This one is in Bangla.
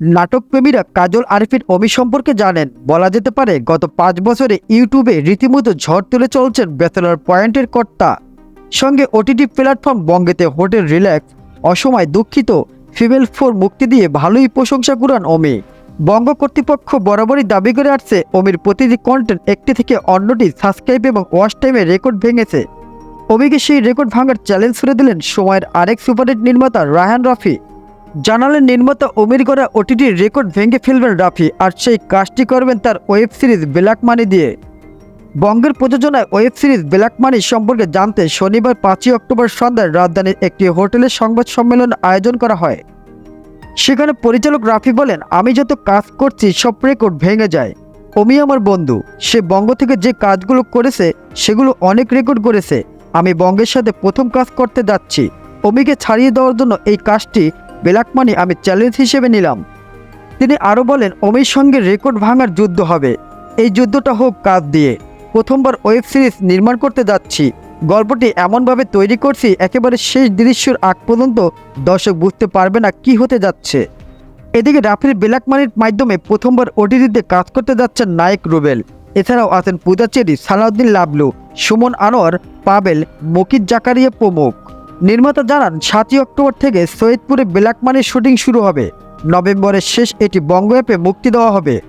নাটকপ্রেমীরা কাজল আরিফিন অমি সম্পর্কে জানেন। বলা যেতে পারে, গত পাঁচ বছরে ইউটিউবে রীতিমতো ঝড় তুলে চলছেন ব্যাচেলার পয়েন্টের কর্তা। সঙ্গে ওটিটি প্ল্যাটফর্ম বঙ্গেতে হোটেল রিল্যাক্স, অসময় দুঃখিত, ফিমেল ফোর মুক্তি দিয়ে ভালোই প্রশংসা কুড়ান অমি। বঙ্গ কর্তৃপক্ষ বরাবরই দাবি করে আসছে, অমির প্রতিটি কন্টেন্ট একটি থেকে অন্যটি সাবস্ক্রাইব এবং ওয়াচ টাইমে রেকর্ড ভেঙেছে। অমিকে সেই রেকর্ড ভাঙার চ্যালেঞ্জ ছুড়ে দিলেন সময়ের আরেক সুপারহিট নির্মাতা রায়হান রাফি। জানালেন নির্মাতা অমির করা ওটিটির রেকর্ড ভেঙে ফেলবেন রাফি আর সেই কাজটি করবেন তার ওয়েব সিরিজ ব্ল্যাক মানি দিয়ে। বঙ্গের প্রযোজনায় ওয়েব সিরিজ ব্ল্যাক মানি সম্পর্কে জানতে শনিবার পাঁচই অক্টোবর সন্ধ্যায় রাজধানীর একটি হোটেলে সংবাদ সম্মেলন আয়োজন করা হয়। সেখানে পরিচালক রাফি বলেন, আমি যত কাজ করছি, সব রেকর্ড ভেঙে যায়। অমি আমার বন্ধু, সে বঙ্গ থেকে যে কাজগুলো করেছে, সেগুলো অনেক রেকর্ড করেছে। আমি বঙ্গের সাথে প্রথম কাজ করতে যাচ্ছি। অমিকে ছাড়িয়ে দেওয়ার জন্য এই কাজটি ব্ল্যাক মানি আমি চ্যালেঞ্জ হিসেবে নিলাম। তিনি আরও বলেন, অমির সঙ্গে রেকর্ড ভাঙার যুদ্ধ হবে। এই যুদ্ধটা হোক কাজ দিয়ে। প্রথমবার ওয়েব সিরিজ নির্মাণ করতে যাচ্ছি। গল্পটি এমনভাবে তৈরি করছি, একেবারে শেষ দৃশ্যর আগ পর্যন্ত দর্শক বুঝতে পারবে না কি হতে যাচ্ছে। এদিকে রাফির ব্ল্যাক মানির মাধ্যমে প্রথমবার ওটিটিতে কাজ করতে যাচ্ছেন নায়ক রুবেল। এছাড়াও আছেন পূজাচেরি সালাউদ্দিন লাবলু, সুমন আনোয়ার, পাবেল মকির জাকারিয়া প্রমুখ। নির্মাতা জানান, সাতই অক্টোবর থেকে সৈয়দপুরে ব্ল্যাক মানির শুটিং শুরু হবে। নভেম্বরের শেষ এটি বঙ্গ অ্যাপে মুক্তি দেওয়া হবে।